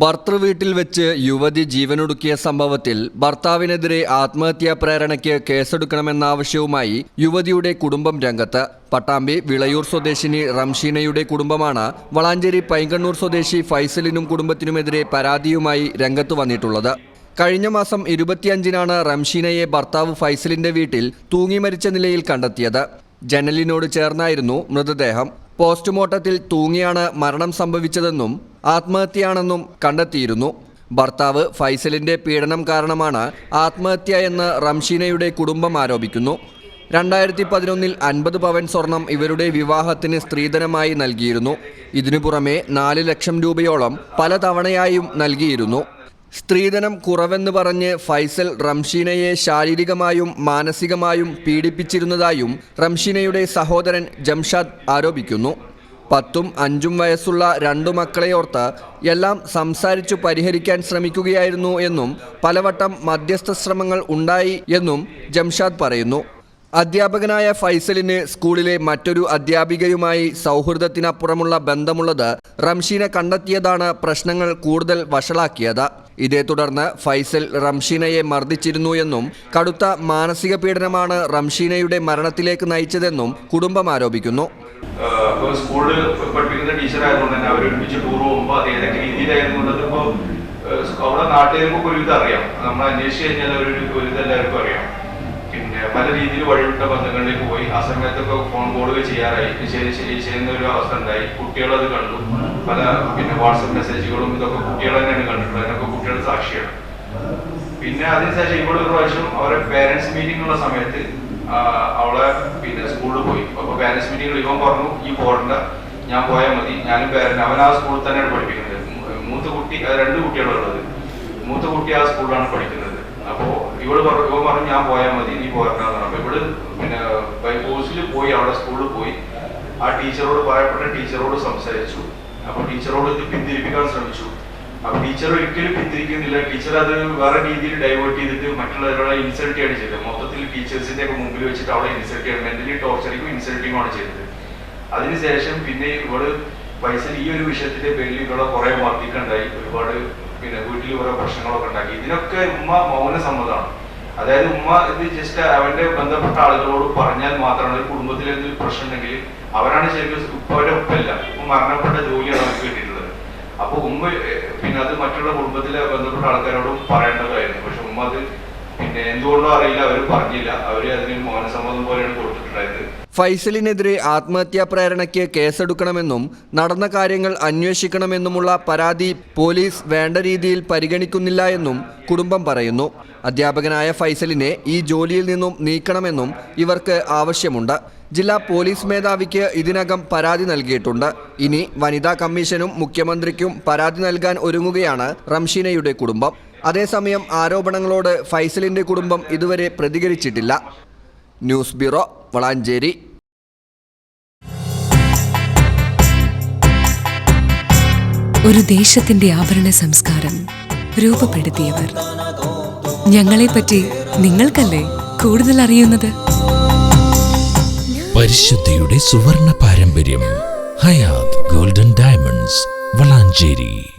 ഭർത്തൃവീട്ടിൽ വെച്ച് യുവതി ജീവനൊടുക്കിയ സംഭവത്തിൽ ഭർത്താവിനെതിരെ ആത്മഹത്യാ പ്രേരണയ്ക്ക് കേസെടുക്കണമെന്ന ആവശ്യവുമായി യുവതിയുടെ കുടുംബം രംഗത്ത്. പട്ടാമ്പി വിളയൂർ സ്വദേശിനി റംഷീനയുടെ കുടുംബമാണ് വളാഞ്ചേരി പൈങ്കണ്ണൂർ സ്വദേശി ഫൈസലിനും കുടുംബത്തിനുമെതിരെ പരാതിയുമായി രംഗത്ത് വന്നിട്ടുള്ളത്. കഴിഞ്ഞ മാസം ഇരുപത്തിയഞ്ചിനാണ് റംഷീനയെ ഭർത്താവ് ഫൈസലിന്റെ വീട്ടിൽ തൂങ്ങി മരിച്ച നിലയിൽ കണ്ടെത്തിയത്. ജനലിനോട് ചേർന്നായിരുന്നു മൃതദേഹം. പോസ്റ്റ്മോർട്ടത്തിൽ തൂങ്ങിയാണ് മരണം സംഭവിച്ചതെന്നും ആത്മഹത്യയാണെന്നും കണ്ടെത്തിയിരുന്നു. ഭർത്താവ് ഫൈസലിന്റെ പീഡനം കാരണമാണ് ആത്മഹത്യ എന്ന് റംഷീനയുടെ കുടുംബം ആരോപിക്കുന്നു. രണ്ടായിരത്തി പതിനൊന്നിൽ അൻപത് പവൻ സ്വർണം ഇവരുടെ വിവാഹത്തിന് സ്ത്രീധനമായി നൽകിയിരുന്നു. ഇതിനു പുറമെ നാല് ലക്ഷം രൂപയോളം പലതവണയായും നൽകിയിരുന്നു. സ്ത്രീധനം കുറവെന്ന് പറഞ്ഞ് ഫൈസൽ റംഷീനയെ ശാരീരികമായും മാനസികമായും പീഡിപ്പിച്ചിരുന്നതായും റംഷീനയുടെ സഹോദരൻ ജംഷാദ് ആരോപിക്കുന്നു. പത്തും അഞ്ചും വയസ്സുള്ള രണ്ടു മക്കളെയോർത്ത് എല്ലാം സംസാരിച്ചു പരിഹരിക്കാൻ ശ്രമിക്കുകയായിരുന്നു എന്നും പലവട്ടം മധ്യസ്ഥ ശ്രമങ്ങൾ ഉണ്ടായി എന്നും ജംഷാദ് പറയുന്നു. അധ്യാപകനായ ഫൈസലിന് സ്കൂളിലെ മറ്റൊരു അധ്യാപികയുമായി സൗഹൃദത്തിനപ്പുറമുള്ള ബന്ധമുള്ളത് റംഷീനെ കണ്ടെത്തിയതാണ് പ്രശ്നങ്ങൾ കൂടുതൽ വഷളാക്കിയത്. ഇതേ തുടർന്ന് ഫൈസൽ റംഷീനയെ മർദ്ദിച്ചിരുന്നു എന്നും കടുത്ത മാനസിക പീഡനമാണ് റംഷീനയുടെ മരണത്തിലേക്ക് നയിച്ചതെന്നും കുടുംബം ആരോപിക്കുന്നു. സ്കൂളിൽ ടീച്ചർ തന്നെ അവർ ഒരുമിച്ച് ടൂർ പോകുമ്പോൾ അത് ഏതൊക്കെ രീതിയിലായിരുന്നു ഇപ്പോൾ അവിടെ നാട്ടുകാർക്ക് ഒരുവിധം അറിയാം നമ്മൾ അന്വേഷിച്ച് കഴിഞ്ഞാൽ ഒരു ഒരുവിധം എല്ലാവർക്കും അറിയാം. പല രീതിയിൽ വഴിവിട്ട ബന്ധങ്ങളിലേക്ക് പോയി. ആ സമയത്തൊക്കെ ഫോൺ കോളുകൾ ചെയ്യാറായി. ചെയ്യുന്ന ഒരു അവസ്ഥ ഉണ്ടായി. കുട്ടികളത് കണ്ടു. പല പിന്നെ വാട്സപ്പ് മെസ്സേജുകളും ഇതൊക്കെ കുട്ടികൾ തന്നെയാണ് കണ്ടിട്ടുള്ളത്. അതിനൊക്കെ കുട്ടികൾ സാക്ഷിയാണ്. പിന്നെ അതിനുശേഷം ഇവിടെ ഒരു പ്രാവശ്യം അവരെ പേരൻസ് മീറ്റിംഗ് ഉള്ള സമയത്ത് അവളെ പിന്നെ സ്കൂളിൽ പോയി. അപ്പൊ പേരൻസ് മീറ്റിംഗിൽ ഇവൻ പറഞ്ഞു ഈ പോരണ്ട. ഞാൻ പോയാൽ മതി. ഞാനും പേരന്റ് അവൻ ആ സ്കൂളിൽ തന്നെയാണ് പഠിപ്പിക്കുന്നത്. മൂത്ത കുട്ടി അത് രണ്ട് കുട്ടികളുള്ളത് മൂത്ത കുട്ടി ആ സ്കൂളിലാണ് പഠിക്കുന്നത്. ഇവൾ പറഞ്ഞു ഇവ പറഞ്ഞു ഞാൻ പോയാൽ മതി നീ പോരണ്ടെന്ന് പറഞ്ഞു. ഇവൾ പിന്നെ ബൈ കോഴ്സിൽ പോയി അവിടെ സ്കൂളിൽ പോയി. ആ ടീച്ചറോട് പറയപ്പെട്ട ടീച്ചറോട് സംസാരിച്ചു. അപ്പൊ ടീച്ചറോട് ഇത് പിന്തിരിപ്പിക്കാൻ ശ്രമിച്ചു. അപ്പൊ ടീച്ചർ ഒരിക്കലും പിന്തിരിക്കുന്നില്ല. ടീച്ചർ അത് വേറെ രീതിയിൽ ഡൈവേർട്ട് ചെയ്തിട്ട് മറ്റുള്ളവരോടെ ഇൻസൾട്ട് ചെയ്യാണ് ചെയ്തത്. മൊത്തത്തിൽ ടീച്ചേഴ്സിന്റെ ഒക്കെ മുമ്പിൽ വെച്ചിട്ട് അവളെ ഇൻസൾട്ട് ചെയ്യണം. മെന്റലി ടോർച്ചറിങ്ങും ഇൻസൾട്ടിങ്ങും ആണ് ചെയ്തത്. അതിനുശേഷം പിന്നെ ഇവൾ പൈസ ഈ ഒരു വിഷയത്തിന്റെ പേരിൽ ഇവളെ കുറെ വർദ്ധിക്കുണ്ടായി ഒരുപാട് പിന്നെ വീട്ടിൽ കുറെ പ്രശ്നങ്ങളൊക്കെ ഉണ്ടാക്കി. ഇതിനൊക്കെ ഉമ്മ മൗന സമ്മതമാണ്. അതായത് ഉമ്മ ഇത് ജസ്റ്റ് അവന്റെ ബന്ധപ്പെട്ട ആളുകളോട് പറഞ്ഞാൽ മാത്രമാണ് കുടുംബത്തിൽ എന്തെങ്കിലും പ്രശ്നം ഉണ്ടെങ്കിൽ അവരാണ് ശരിക്കും ഉപ്പയുടെ ഉപ്പല്ല ഉപ്പ മരണപ്പെട്ട ജോലിയാണ് അവർക്ക് കിട്ടിയിട്ടുള്ളത്. അപ്പൊ ഉമ്മ പിന്നെ അത് മറ്റുള്ള കുടുംബത്തിലെ ബന്ധപ്പെട്ട ആൾക്കാരോടും പറയേണ്ടതായിരുന്നു പക്ഷെ ഉമ്മ അത് പിന്നെ എന്തുകൊണ്ടോ അറിയില്ല. അവർ പറഞ്ഞില്ല. അവർ അതിന് മൗനസമ്മതം പോലെയാണ് കൊടുത്തിട്ടുണ്ടായത്. ഫൈസലിനെതിരെ ആത്മഹത്യാ പ്രേരണയ്ക്ക് കേസെടുക്കണമെന്നും നടന്ന കാര്യങ്ങൾ അന്വേഷിക്കണമെന്നുമുള്ള പരാതി പോലീസ് വേണ്ട രീതിയിൽ പരിഗണിക്കുന്നില്ല എന്നും കുടുംബം പറയുന്നു. അധ്യാപകനായ ഫൈസലിനെ ഈ ജോലിയിൽ നിന്നും നീക്കണമെന്നും ഇവർക്ക് ആവശ്യമുണ്ട്. ജില്ലാ പോലീസ് മേധാവിക്ക് ഇതിനകം പരാതി നൽകിയിട്ടുണ്ട്. ഇനി വനിതാ കമ്മീഷനും മുഖ്യമന്ത്രിക്കും പരാതി നൽകാൻ ഒരുങ്ങുകയാണ് റംഷീനയുടെ കുടുംബം. അതേസമയം ആരോപണങ്ങളോട് ഫൈസലിന്റെ കുടുംബം ഇതുവരെ പ്രതികരിച്ചിട്ടില്ല. News bureau Valanchery. ഒരു ദേശത്തിന്റെ ആഭരണ സംസ്കാരം രൂപപ്പെടുത്തിയവർ. ഞങ്ങളെപ്പറ്റി നിങ്ങൾക്കല്ലേ കൂടുതൽ അറിയുന്നത്? പരിശുദ്ധിയുടെ സുവർണ പാരമ്പര്യം ഹയാത് ഗോൾഡൻ ഡയമണ്ട്സ് വളാഞ്ചേരി.